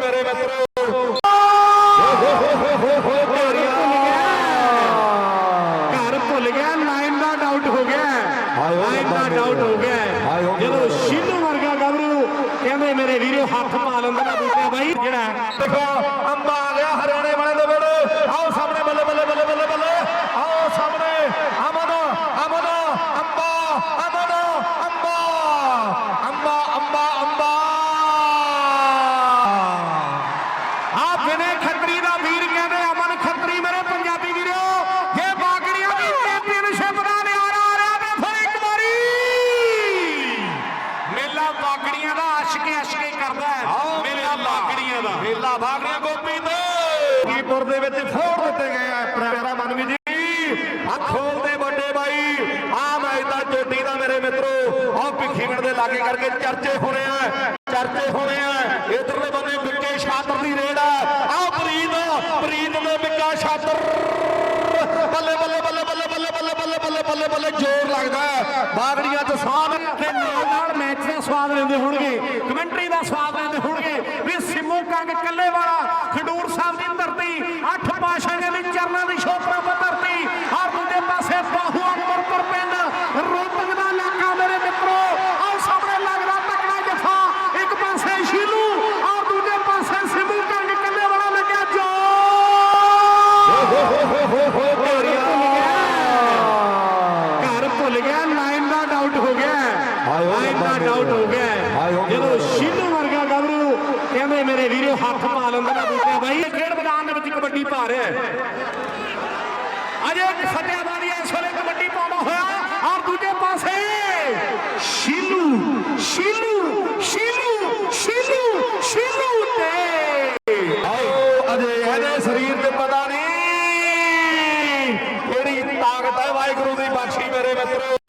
ਮੇਰੇ ਮਿੱਤਰੋ ਘਰ ਭੁੱਲ ਗਿਆ ਲਾਈਨ ਦਾ ਡਾਊਟ ਹੋ ਗਿਆ ਲਾਈਨ ਦਾ ਡਾਊਟ ਹੋ ਗਿਆ ਜਦੋਂ। ਸ਼ੀਲੂ ਵਰਗਾ ਗੱਭਰੂ ਕਹਿੰਦੇ ਮੇਰੇ ਵੀਰੋ ਹੱਥ ਪਾ ਲੈਂਦਾ ਬੂਟਿਆ ਬਾਈ ਜਿਹੜਾ ਦੇਖੋ ਅੰਬਾ ਆ ਗਿਆ ਹਰਿਆਣੇ ਵਾਲੇ ਦੇ ਵੇਲੇ ਆਓ ਸਾਹਮਣੇ ਬੱਲੇ ਬੱਲੇ ਬੱਲੇ ਬੱਲੇ ਬੱਲੇ ਆਓ ਸਾਹਮਣੇ ਅਮਨ ਅਮਨ ਅੰਬਾ ਅਮਨ ਅੰਬਾ ਅੰਬਾ ਅੰਬਾ ਅੰਬਾ ਆ ਵਿਨੇ ਖੱਤਰੀ ਦਾ ਵੀਰ ਕਹਿੰਦੇ ਅਮਨ ਖੱਤਰੀ ਮੇਰੇ ਪੰਜਾਬੀ ਵੀਰੋ ਜੇ ਬਾਗੜੀਆਂ ਦੀ ਚੈਂਪੀਅਨਸ਼ਿਪ ਦਾ ਨਿਆਰਾ ਆ ਰਿਹਾ ਤੇ ਫਿਰ ਇੱਕ ਵਾਰੀ ਮੇਲਾ ਬਾਗੜੀਆਂ ਦਾ ਅਸ਼ਕੇ ਕਰਦਾ ਹੈ ਮੇਲਾ ਬਾਗੜੀਆਂ ਦਾ ਮੇਲਾ ਭਾਗੜੀਆਂ ਗੋਪੀ ਤੇ ਕੀਪੁਰ ਦੇ ਵਿੱਚ ਫੋੜ ਦਿੱਤੇ ਗਏ ਆ ਪਿਆਰਾ ਮਨਵੀ ਜੀ ਆ ਖੋਲਦੇ ਵੱਡੇ ਬਾਈ ਆ ਮੈਚ ਦਾ ਚੋਟੀ ਦਾ ਮੇਰੇ ਮਿੱਤਰੋ ਆ ਭਿੱਖੀਵਿੰਡ ਦੇ ਲਾਗੇ ਕਰਕੇ ਚਰਚੇ ਹੋਣੇ ਆ ਚਰਚੇ ਹੋਣੇ ਆ ਇਧਰਲੇ ਬੰਨੇ ਵਿੱਕੇ ਸ਼ਾਤਰ ਦੀ ਰੇਡ ਆ ਆ ਪ੍ਰੀਤ ਪ੍ਰੀਤ ਦੇ ਵਿੱਕਾ ਸ਼ਾਤਰ ਬੱਲੇ ਬੱਲੇ ਬੱਲੇ ਬੱਲੇ ਬੱਲੇ ਬੱਲੇ ਬੱਲੇ ਬੱਲੇ ਬੱਲੇ ਜ਼ੋਰ ਲੱਗਦਾ। ਬਾਗੜੀਆਂ ਚ ਸਾਹ ਤੇ ਨਾਲ ਨਾਲ ਦਾ ਸਵਾਦ ਲੈਂਦੇ ਹੋਣਗੇ। ਕਮੈਂਟਰੀ ਦਾ ਸਵਾਦ ਲੈਂਦੇ ਹੋਣਗੇ। ਵੀ ਸਿੰਮੂ ਕੰਗ ਕੱਲੇ ਵਾਲਾ, ਖਡੂਰ ਸਾਹਿਬ ਦੀ ਧਰਤੀ, ਅੱਠ ਪਾਸ਼ਾਆਂ ਦੇ ਚਰਨਾਂ ਦੀ ਸ਼ੋਭਾ ਧਰਤੀ, ਹਰ ਦੂਜੇ ਪਾਸੇ ਬਾਹੂ ਅਕਬਰਪੁਰ ਪਿੰਡ ਰੋਪਕ ਦਾ ਇਲਾਕਾ ਮੇਰੇ ਮਿੱਤਰੋ, ਆਹ ਸਾਹਮਣੇ ਲੱਗਦਾ ਤਕੜਾ ਜਫਾ। ਇੱਕ ਪਾਸੇ ਸ਼ੀਲੂ ਔਰ ਦੂਜੇ ਪਾਸੇ ਸਿੰਮੂ ਕੰਗ ਕੱਲੇ ਵਾਲਾ ਲੱਗਿਆ ਜੋ ਘਰ ਭੁੱਲ ਗਿਆ ਲਾਈਨ ਦਾ ਡਾਊਟ ਹੋ ਗਿਆ ਬਾਬਾ ਡਾਊਟ ਹੋ ਗਿਆ ਜਦੋਂ। ਸ਼ੀਲੂ ਵਰਗਾ ਗੱਭਰੂ ਕਹਿੰਦੇ ਮੇਰੇ ਵੀਰੋ ਹੱਥ ਪਾ ਲੈਂਦਾ ਨਾ ਬੂਟਿਆ ਬਾਈ। ਖੇਡ ਮੈਦਾਨ ਦੇ ਵਿੱਚ ਕਬੱਡੀ ਪਾ ਰਿਹਾ ਹੈ। ਅਜੇ ਫਤਿਆਬਾਦੀ ਇਸ ਵੇਲੇ ਕਬੱਡੀ ਪਾਉਂਦਾ ਹੋਇਆ। ਔਰ ਦੂਜੇ ਪਾਸੇ। ਸ਼ੀਲੂ ਸ਼ੀਲੂ ਸ਼ੀਲੂ ਸ਼ੀਲੂ ਸ਼ੀਲੂ ਤੇ। ਆਓ ਅਜੇ ਇਹਦੇ ਸਰੀਰ ਤੇ ਪਤਾ ਨਹੀਂ ਕਿਹੜੀ ਤਾਕਤ ਹੈ। ਵਾਹਿਗੁਰੂ ਦੀ ਬਖਸ਼ੀ ਮੇਰੇ ਮਿੱਤਰੋ।